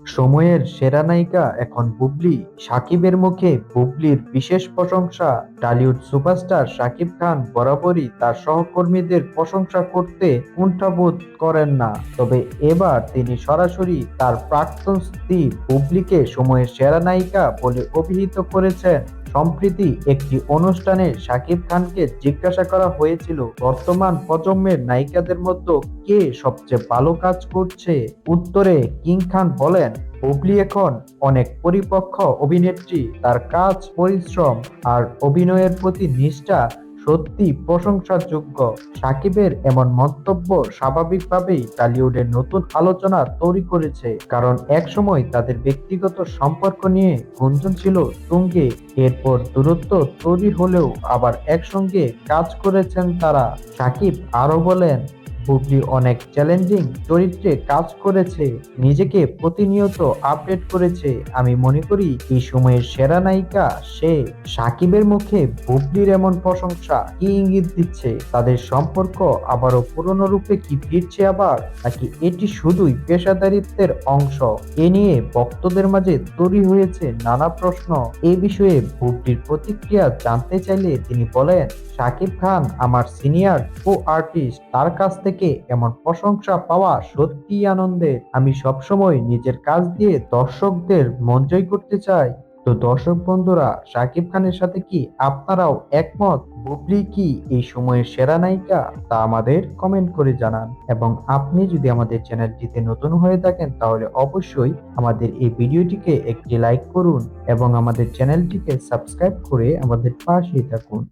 সময়ের সেরা নায়িকা এখন বুবলি। সাকিবের মুখে বুবলির বিশেষ প্রশংসা। টালিউড সুপারস্টার সাকিব খান বরাবরই তার সহকর্মীদের প্রশংসা করতে কুণ্ঠাবোধ করেন না। তবে এবার তিনি সরাসরি তার প্রাক্তন স্ত্রী বুবলিকে সময়ের সেরা নায়িকা বলে অভিহিত করেছেন। সম্প্রতি একটি অনুষ্ঠানে শাকিব খানকে জিজ্ঞাসা করা হয়েছিল, বর্তমান প্রজন্মের নায়িকাদের মধ্যে কে সবচেয়ে ভালো কাজ করছে? উত্তরে, কিং খান বলেন হুবলি এখন অনেক পরিপক্ষ অভিনেত্রী। তার কাজ, পরিশ্রম আর অভিনয়ের প্রতি নিষ্ঠা সত্যি প্রশংসাযোগ্য। সাকিবের এমন মন্তব্য স্বাভাবিকভাবেই টলিউডের নতুন আলোচনা তৈরি করেছে, কারণ একসময় তাদের ব্যক্তিগত সম্পর্ক নিয়ে গুঞ্জন ছিল তুঙ্গে। এরপর দূরত্ব তৈরি হলেও আবার একসঙ্গে কাজ করেছেন তারা। সাকিব আরও বলেন বুবলি অনেক চ্যালেঞ্জিং চরিত্রে কাজ করেছে, নিজেকে প্রতিনিয়ত আপডেট করেছে। আমি মনে করি, এই সময়ের সেরা নায়িকা সে সাকিবের মুখে বুবলির এমন প্রশংসা কি ইঙ্গিত দিচ্ছে? তাদের সম্পর্ক আবারও পুরনো রূপে কি ফিরছে আবার? নাকি এটি শুধুই পেশাদারিত্বের অংশ? এ নিয়ে ভক্তদের মাঝে তৈরি হয়েছে নানা প্রশ্ন। এ বিষয়ে বুবলির প্রতিক্রিয়া জানতে চাইলে তিনি বলেন, সাকিব খান আমার সিনিয়র ও আর্টিস্ট, তার কাছ থেকে এমন প্রশংসা পাওয়া সত্যিই আনন্দে। আমি সবসময় নিজের কাজ দিয়ে দর্শকদের মন জয় করতে চাই। তো দর্শক বন্ধুরা শাকিব খানের সাথে কি আপনারাও একমত? বুবলি কি এই সময়ের সেরা নায়িকা? তা আমাদের কমেন্ট করে জানান। এবং আপনি যদি আমাদের চ্যানেলটিতে নতুন হয়ে থাকেন, তাহলে অবশ্যই আমাদের এই ভিডিওটিকে একটি লাইক করুন এবং আমাদের চ্যানেলটিকে সাবস্ক্রাইব করে আমাদের পাশেই থাকুন।